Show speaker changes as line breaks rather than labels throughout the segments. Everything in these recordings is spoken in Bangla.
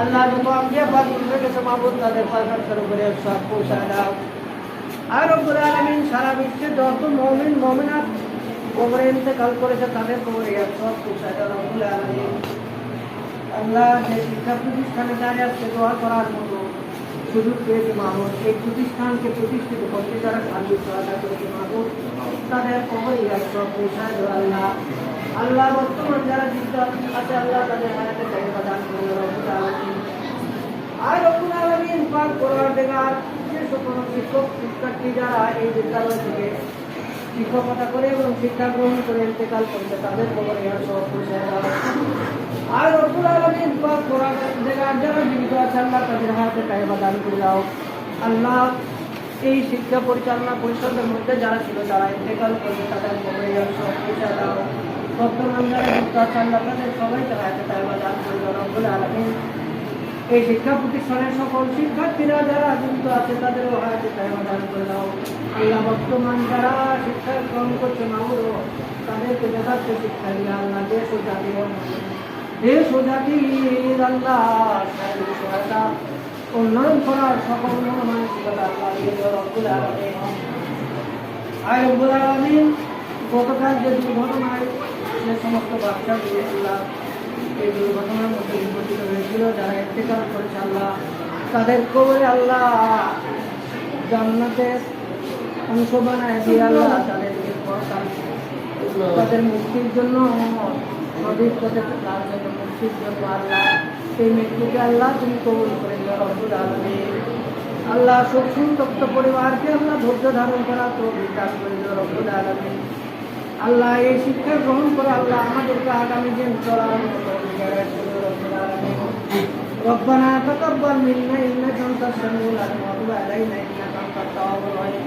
আল্লাহ
যত আম্বিয়া পাক উঠে গেছে মাহবুব, তাদের পাখার করে সব পৌঁছায় দাও। আর রব্বুল আলামিন সারা বিশ্বে যত মুমিন, মুমিনাত কবরে ইন্তেকাল করেছে, তাদের কবরে সব পৌঁছায় দাও রব্বুল আলামিন। আল্লাহ যে শিক্ষা প্রতিষ্ঠানে দাঁড়িয়ে আসছে, দোয়া করার মতো সুযোগ পেয়েছে মানুষ এই প্রতিষ্ঠানকে প্রতিষ্ঠিত করতে যারা সাহায্য সহায়তা করেছে মানুষ তাদের কবরে সব পৌঁছায় দাও আল্লাহ। আল্লাহ বর্তমান যারা জীবিত আছে, আল্লাহ তাদের হায়াতে চাহিদা দান করে রব্বুল আলামিন আর রব্বুল আলামিন পাক শিক্ষক, শিক্ষার্থী যারা এই শিক্ষকতা করে এবং শিক্ষা গ্রহণ করে তাদের আর আল্লাহ এই শিক্ষা পরিচালনা পরিষদের মধ্যে যারা ছিল, যারা ইন্তেকাল করবে, তাদের খবর ইহার সহ পৌঁছায় দাও। বর্তমান যারা যুক্ত আছে আল্লাহ দান করে এই শিক্ষা প্রতিষ্ঠানের সকল শিক্ষার্থীরা যারা যুক্ত আছে, তাদেরও হায়াতে চাহিদা দান করে দাও। আল্লাহ বর্তমান যারা শিক্ষা গ্রহণ করছে মাহুরও তাদেরকে যথার্থ শিক্ষা দিয়ে আল্লাহ দেশ ও জাতি দেশ ও জাতির আল্লাহ উন্নয়ন করার সকল মনোমানসিকতা আল্লাহ রব্বুল গতকাল যে দুর্ঘটনায় যে সমস্ত বাচ্চা দিয়ে আল্লাহ এই দুর্ঘটনার মধ্যে নিবন্ধিত হয়েছিল। যারা ইন্তেকাল করেছে আল্লাহ, তাদের কবরে আল্লাহ জান্নাতের অংশ বানায় দিয়ে আল্লাহ তাদেরকে তাদের মুক্তির জন্য নদীর পথে জন্য মুক্তির জন্য আল্লাহ, সেই মৃত্যুকে আল্লাহ তুমি কবুল করে দিও আল্লাহ সুখ সন্তপ্ত পরিবারকে আল্লাহ ধৈর্য ধারণ করা তো বিকাশ করে দিও, রব্বুল আলমীর আল্লাহ এই শিক্ষা গ্রহণ করে আল্লাহ আমাদেরকে আগামী দিন চলার মতো হৃদয়ের সুযোগ রব্বুল আলামিন। ربنا تقبل منا انك انت السميع العليم وتب علينا انك انت التواب الرحيم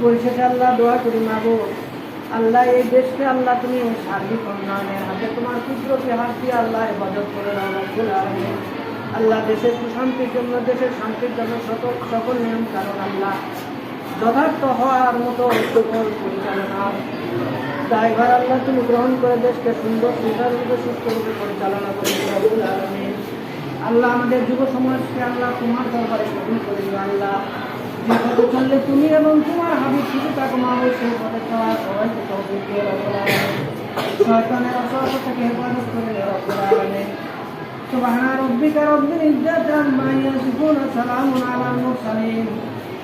পরিশেষে আল্লাহ দোয়া করি মাগো আল্লাহ এই দেশকে আল্লাহ তুমি সার্বিক উন্নয়নের হাতে তোমার কুদরতি হাত দিয়ে আল্লাহ হেফাজত করে দাও রব্বুল আলামিন আল্লাহ দেশের সুশান্তির জন্য দেশের শান্তির জন্য সকল সকল নিয়ম কারণ আল্লাহ যথার্থ হওয়ার মতো সকল পরিচালনা ড্রাইভার আল্লাহ তুমি গ্রহণ করে দেশকে সুন্দর সুন্দররূপে সুস্থরূপে পরিচালনা করে দিও রব্বুল আলামিন আল্লাহ আমাদের যুব সমাজকে আল্লাহ তোমার দরবারে কবুল করে দিও আল্লাহ যে পথে চললে তুমি এবং তোমার হাবিব শুধু তাকে মাহবুব সেই পথে চলা সবাইকে তৌফিক দিও রব্বুল আলামিন শয়তানের অসহ্য থেকে হেফাজত করে দিও রব্বুল আলামিন سبحان ربك رب العزة عما يصفون سلام على المرسلين